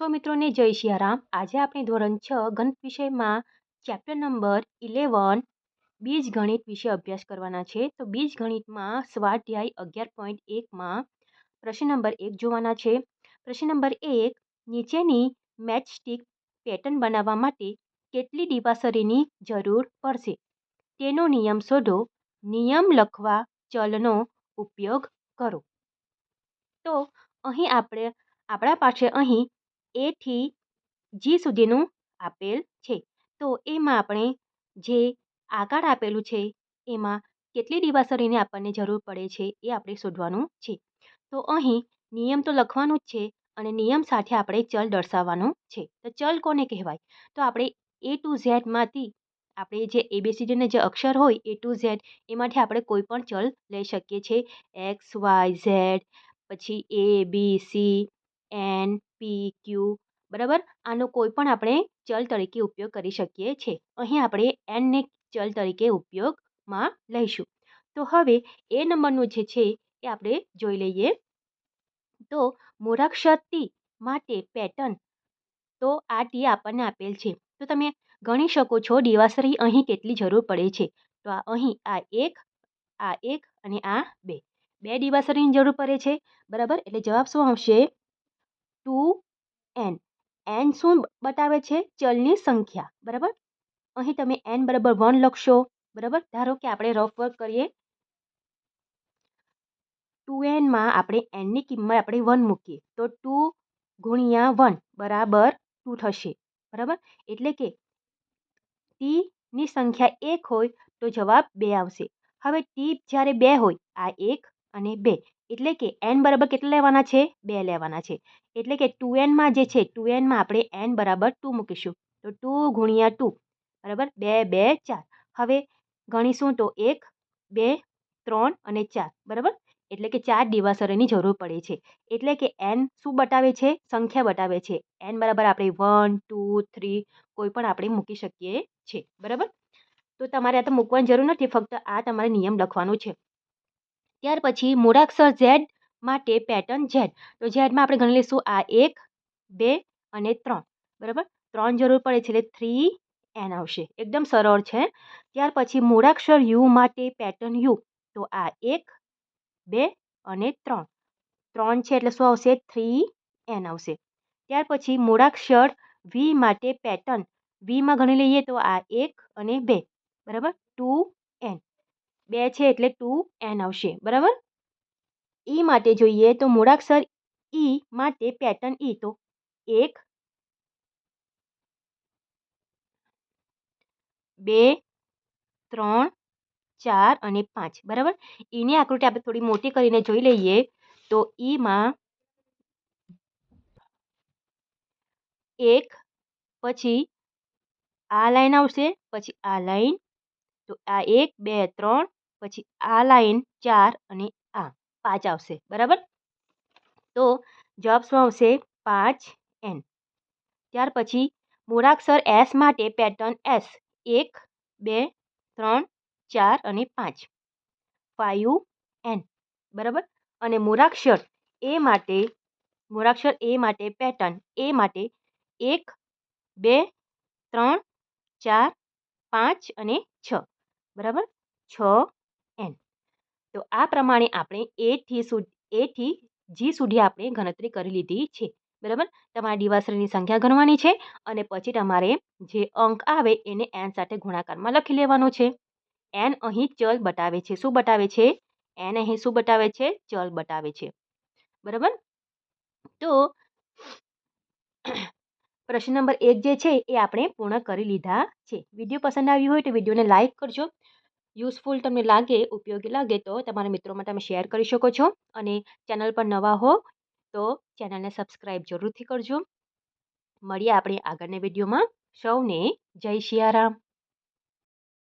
સો મિત્રોને જય સિયારામ આજે આપણે ધોરણ છ ગણિત વિષયમાં ચેપ્ટર નંબર ઇલેવન બીજ ગણિત વિશે અભ્યાસ કરવાના છે. તો બીજ ગણિતમાં સ્વાધ્યાય અગિયાર પોઈન્ટ એકમાં પ્રશ્ન નંબર એક જોવાના છે. પ્રશ્ન નંબર એક, નીચેની મેચસ્ટિક પેટર્ન બનાવવા માટે કેટલી દિવાસરીની જરૂર પડશે? તેનો નિયમ શોધો. નિયમ લખવા ચલનો ઉપયોગ કરો. તો અહીં આપણે, આપણા પાસે અહીં એથી જી સુધીનું આપેલ છે. તો એમાં આપણે જે આકાર આપેલું છે, એમાં કેટલી દિવાસળીની આપણને જરૂર પડે છે એ આપણે શોધવાનું છે. તો અહીં નિયમ તો લખવાનું જ છે અને નિયમ સાથે આપણે ચલ દર્શાવવાનું છે. તો ચલ કોને કહેવાય? તો આપણે એ ટુ ઝેડમાંથી આપણે જે એબીસીડીને જે અક્ષર હોય એ ટુ ઝેડ એમાંથી આપણે કોઈ પણ ચલ લઈ શકીએ છીએ. એક્સ વાય ઝેડ પછી A B C N, P, Q, બરાબર? આનો કોઈ પણ આપણે ચલ તરીકે ઉપયોગ કરી શકીએ છીએ અહીં આપણે એનને ચલ તરીકે ઉપયોગમાં લઈશું. તો હવે એ નંબરનું જે છે એ આપણે જોઈ લઈએ. તો મૂળાક્ષર ટી માટે પેટર્ન તો આ ટી આપણને આપેલ છે. તો તમે ગણી શકો છો દિવાસરી અહીં કેટલી જરૂર પડે છે. તો આ અહીં આ એક આ એક અને આ બે. બે દિવાસરીની જરૂર પડે છે. બરાબર? એટલે જવાબ શું આવશે? Two N. એન શું બતાવે છે? ચલની સંખ્યા, બરાબર? અહીં તમે એન બરાબર વન લખશો, બરાબર? ધારો કે આપણે રફ વર્ક કરીએ. ટુ એનમાં આપણે એનની કિંમત આપણે વન મૂકીએ. તો ટુ ગુણ્યા વન બરાબર ટુ થશે, બરાબર? એટલે કે ટીની સંખ્યા એક હોય તો જવાબ બે આવશે. હવે ટી જ્યારે બે હોય, આ એક અને બે. એટલે કે એન બરાબર કેટલા લેવાના છે? બે લેવાના છે. એટલે કે ટુ એનમાં જે છે, ટુ એનમાં આપણે એન બરાબર ટુ મૂકીશું. તો ટુ ગુણ્યા ટુ, બરાબર? બે બે, ચાર. હવે ગણીશું તો એક, બે, ત્રણ અને ચાર, બરાબર? એટલે કે ચાર દિવાસરોની જરૂર પડે છે. એટલે કે એન શું બતાવે છે? સંખ્યા બતાવે છે. એન બરાબર આપણે વન ટુ થ્રી કોઈ પણ આપણે મૂકી શકીએ છીએ બરાબર? તો તમારે આ તો મૂકવાની જરૂર નથી, ફક્ત આ તમારે નિયમ લખવાનું છે. ત્યાર પછી મૂળાક્ષર ઝેડ માટે પેટર્ન ઝેડ. તો ઝેડમાં આપણે ગણી લઈશું આ એક, બે અને ત્રણ. બરાબર? ત્રણ જરૂર પડે છે એટલે થ્રી એન આવશે. એકદમ સરળ છે. ત્યાર પછી મૂળાક્ષર યુ માટે પેટર્ન યુ. તો આ એક, બે અને ત્રણ. ત્રણ છે એટલે શું આવશે? થ્રી એન આવશે. ત્યાર પછી મૂળાક્ષર વી માટે પેટર્ન. વીમાં ગણી લઈએ તો આ એક અને બે. બરાબર? ટુ બે છે એટલે ટુ એન આવશે, બરાબર? ઈ માટે જોઈએ તો મૂળાક્ષર ઈ માટે પેટર્ન ઈ, તો એક, બે, ત્રણ, ચાર અને પાંચ, બરાબર? ઈની આકૃતિ આપણે થોડી મોટી કરીને જોઈ લઈએ તો ઈમાં એક, પછી આ લાઈન આવશે, પછી આ લાઈન, તો આ એક, બે, ત્રણ પછી આ લાઈન ચાર અને આ, પાંચ આવશે, બરાબર? તો જવાબ આવશે? પાંચ એન. ત્યાર પછી મૂળાક્ષર એસ માટે પેટર્ન એસ. એક, બે, ત્રણ, ચાર અને પાંચ. ફાઇવ એન, બરાબર? અને મૂળાક્ષર એ માટે, મૂળાક્ષર એ માટે પેટર્ન એ માટે એક, બે, ત્રણ, ચાર, પાંચ અને છ, બરાબર? છ તો આ પ્રમાણે આપણે એથી સુધી એથી જી સુધી આપણે ગણતરી કરી લીધી છે. બરાબર? તમારે દિવાસરીની સંખ્યા ગણવાની છે અને પછી તમારે જે અંક આવે એને એન સાથે ગુણાકારમાં લખી લેવાનો છે. એન અહીં ચલ બતાવે છે. શું બતાવે છે? એન અહીં શું બતાવે છે? ચલ બતાવે છે. બરાબર? તો પ્રશ્ન નંબર એક જે છે એ આપણે પૂર્ણ કરી લીધા છે. વીડિયો પસંદ આવ્યું હોય તો વિડીયોને લાઇક કરજો. યુઝફુલ તમને લાગે, ઉપયોગી લાગે, તો તમારા મિત્રોમાં તમે શેર કરી શકો છો. અને ચેનલ પર નવા હો, તો ચેનલને સબસ્ક્રાઈબ જરૂરથી કરજો. મળીએ આપણે આગળના વિડીયોમાં. સૌને જય શિયારામ.